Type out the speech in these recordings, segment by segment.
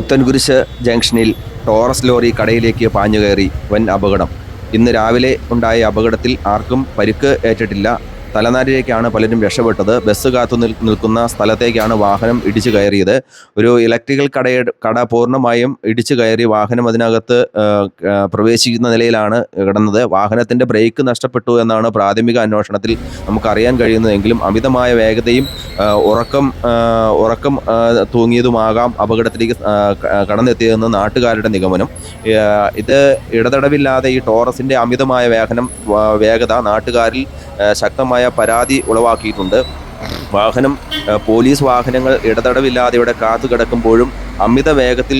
പുത്തൻകുരിശ് ജംഗ്ഷനിൽ Taurus lorry കടയിലേക്ക് പാഞ്ഞുകയറി വൻ അപകടം. ഇന്ന് രാവിലെ ഉണ്ടായ അപകടത്തിൽ ആർക്കും പരിക്ക് ഏറ്റിട്ടില്ല. തലനാരിലേക്കാണ് പലരും രക്ഷപ്പെട്ടത്. ബസ് കാത്തു നിൽ നിൽക്കുന്ന സ്ഥലത്തേക്കാണ് വാഹനം ഇടിച്ചു കയറിയത്. ഒരു ഇലക്ട്രിക്കൽ കടയ കട പൂർണമായും ഇടിച്ചു കയറി വാഹനം അതിനകത്ത് പ്രവേശിക്കുന്ന നിലയിലാണ് കിടന്നത്. വാഹനത്തിന്റെ ബ്രേക്ക് നഷ്ടപ്പെട്ടു എന്നാണ് പ്രാഥമിക അന്വേഷണത്തിൽ നമുക്കറിയാൻ കഴിയുന്നതെങ്കിലും അമിതമായ വേഗതയും ഉറക്കം ഉറക്കം തൂങ്ങിയതുമാകാം അപകടത്തിലേക്ക് കടന്നെത്തിയതെന്ന് നാട്ടുകാരുടെ നിഗമനം. ഇത് ഇടതടവില്ലാതെ ഈ ടോറസിന്റെ അമിതമായ വേഗനം വേഗത നാട്ടുകാരിൽ ആ, ശക്തമായ പരാതി ഉളവാക്കിയിട്ടുണ്ട്. വാഹനം പോലീസ് വാഹനങ്ങൾ ഇടതടവില്ലാതെ ഇവിടെ കാത്തു കിടക്കുമ്പോഴും അമിത വേഗത്തിൽ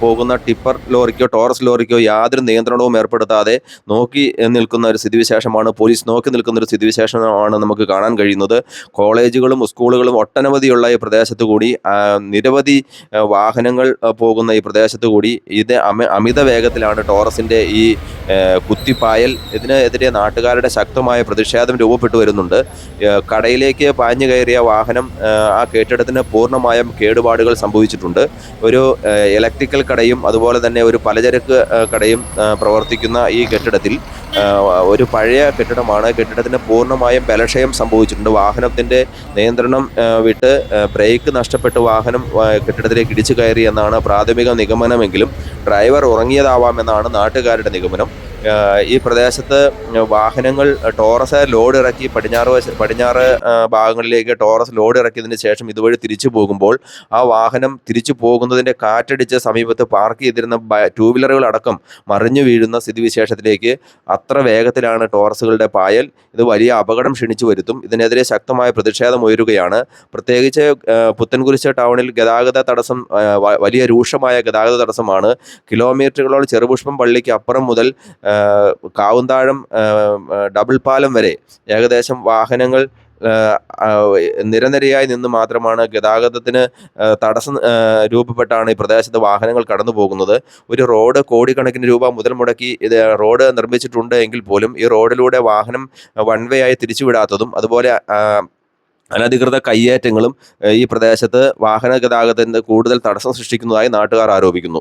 പോകുന്ന ടിപ്പർ ലോറിക്കോ ടോറസ് ലോറിക്കോ യാതൊരു നിയന്ത്രണവും ഏർപ്പെടുത്താതെ നോക്കി നിൽക്കുന്ന ഒരു സ്ഥിതിവിശേഷമാണ്. പോലീസ് നോക്കി നിൽക്കുന്ന ഒരു സ്ഥിതിവിശേഷമാണ് നമുക്ക് കാണാൻ കഴിയുന്നത്. കോളേജുകളും സ്കൂളുകളും ഒട്ടനവധിയുള്ള ഈ പ്രദേശത്ത് കൂടി നിരവധി വാഹനങ്ങൾ പോകുന്ന ഈ പ്രദേശത്ത് കൂടി ഇത് അമി അമിത വേഗത്തിലാണ് ടോറസിന്റെ ഈ കുത്തിപ്പായൽ. ഇതിനെതിരെ നാട്ടുകാരുടെ ശക്തമായ പ്രതിഷേധം രൂപപ്പെട്ടു വരുന്നുണ്ട്. കടയിലേക്ക് പാഞ്ഞു കയറിയ വാഹനം ആ കെട്ടിടത്തിന് പൂർണമായും കേടുപാടുകൾ സംഭവിച്ചിട്ടുണ്ട്. ഒരു ഇലക്ട്രിക്കൽ കടയും അതുപോലെ തന്നെ ഒരു പലചരക്ക് കടയും പ്രവർത്തിക്കുന്ന ഈ കെട്ടിടത്തിൽ ഒരു പഴയ കെട്ടിടമാണ്. കെട്ടിടത്തിന് പൂർണമായും ബലക്ഷയം സംഭവിച്ചിട്ടുണ്ട്. വാഹനത്തിന്റെ നിയന്ത്രണം വിട്ട് ബ്രേക്ക് നഷ്ടപ്പെട്ട് വാഹനം കെട്ടിടത്തിലേക്ക് ഇടിച്ചു കയറി എന്നാണ് പ്രാഥമിക നിഗമനമെങ്കിലും ഡ്രൈവർ ഉറങ്ങിയതാവാമെന്നാണ് നാട്ടുകാരുടെ നിഗമനം. ഈ പ്രദേശത്ത് വാഹനങ്ങൾ ടോറസ് ലോഡ് ഇറക്കി പടിഞ്ഞാറ് പടിഞ്ഞാറ് ഭാഗങ്ങളിലേക്ക് ടോറസ് ലോഡ് ഇറക്കിയതിന് ശേഷം ഇതുവഴി തിരിച്ചു പോകുമ്പോൾ ആ വാഹനം തിരിച്ചു പോകുന്നതിന്റെ കാറ്റടിച്ച് സമീപത്ത് പാർക്ക് ചെയ്തിരുന്ന ടൂ വീലറുകൾ അടക്കം മറിഞ്ഞു വീഴുന്ന സ്ഥിതിവിശേഷത്തിലേക്ക് അത്ര വേഗത്തിലാണ് ടോറസുകളുടെ പായൽ. ഇത് വലിയ അപകടം ക്ഷണിച്ചു വരുത്തും. ഇതിനെതിരെ ശക്തമായ പ്രതിഷേധം ഉയരുകയാണ്. പ്രത്യേകിച്ച് പുത്തൻകുരിശ് ടൗണിൽ ഗതാഗത തടസ്സം വലിയ രൂക്ഷമായ ഗതാഗത തടസ്സമാണ്. കിലോമീറ്ററുകളോളം ചെറുപുഷ്പം പള്ളിക്ക് അപ്പുറം മുതൽ കാവുന്താഴം ഡബിൾ പാലം വരെ ഏകദേശം വാഹനങ്ങൾ നിരനിരയായി നിന്ന് മാത്രമാണ് ഗതാഗതത്തിന് തടസ്സം രൂപപ്പെട്ടാണ് ഈ പ്രദേശത്ത് വാഹനങ്ങൾ കടന്നു പോകുന്നത്. ഒരു റോഡ് കോടിക്കണക്കിന് രൂപ മുതൽ മുടക്കി ഇത് റോഡ് നിർമ്മിച്ചിട്ടുണ്ട് എങ്കിൽ പോലും ഈ റോഡിലൂടെ വാഹനം വൺ വേ ആയി തിരിച്ചുവിടാത്തതും അതുപോലെ അനധികൃത കയ്യേറ്റങ്ങളും ഈ പ്രദേശത്ത് വാഹന ഗതാഗതത്തിന് കൂടുതൽ തടസ്സം സൃഷ്ടിക്കുന്നതായി നാട്ടുകാർ ആരോപിക്കുന്നു.